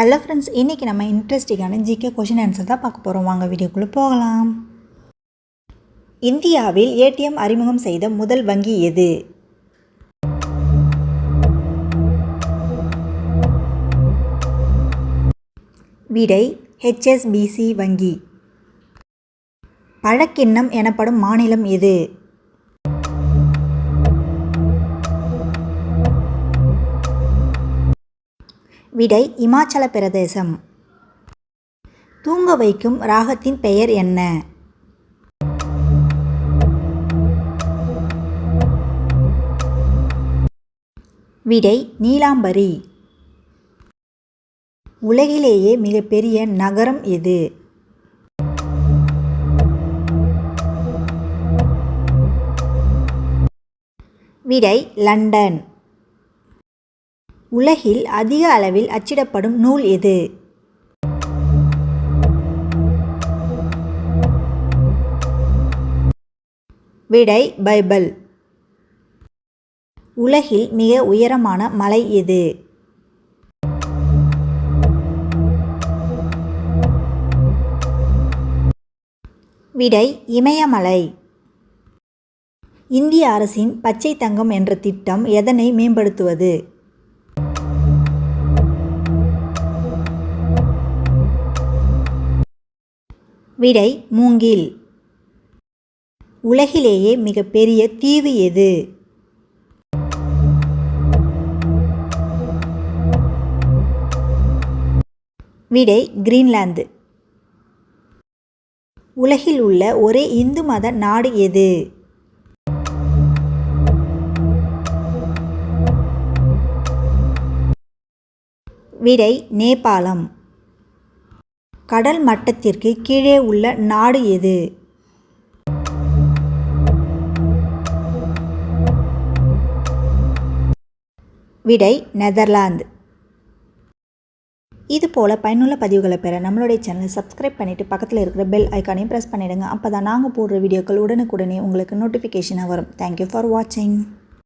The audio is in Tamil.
ஹலோ ஃப்ரெண்ட்ஸ் இன்றைக்கி நம்ம இன்ட்ரெஸ்டிங்கான ஜிகே கொஷின் ஆன்சர் தான் பார்க்க போகிறோம் வாங்க வீடியோக்குள்ளே போகலாம். இந்தியாவில் ஏடிஎம் அறிமுகம் செய்த முதல் வங்கி எது? விடை ஹெச்எஸ்பிசி வங்கி. பழக்கிண்ணம் எனப்படும் மாநிலம் எது? விடை இமாச்சல பிரதேசம். தூங்க வைக்கும் ராகத்தின் பெயர் என்ன? விடை நீலாம்பரி. உலகிலேயே மிகப்பெரிய நகரம் எது? விடை லண்டன். உலகில் அதிக அளவில் அச்சிடப்படும் நூல் எது? விடை பைபிள். உலகில் மிக உயரமான மலை எது? விடை இமயமலை. இந்திய அரசின் பச்சை தங்கம் என்ற திட்டம் எதனை மேம்படுத்துவது? விடை மூங்கில். உலகிலேயே மிகப்பெரிய தீவு எது? விடை கிரீன்லாந்து. உலகில் உள்ள ஒரே இந்து மத நாடு எது? விடை நேபாளம். கடல் மட்டத்திற்கு கீழே உள்ள நாடு எது? விடை நெதர்லாந்து. இது போல் பயனுள்ள பதிவுகளை பெற நம்மளுடைய சேனலை சப்ஸ்கிரைப் பண்ணிவிட்டு பக்கத்தில் இருக்கிற பெல் ஐக்கானையும் ப்ரெஸ் பண்ணிவிடுங்க அப்போ தான் நாங்கள் போடுற வீடியோக்கள் உடனுக்குடனே உங்களுக்கு நோட்டிஃபிகேஷனாக வரும். தேங்க்யூ ஃபார் வாட்சிங்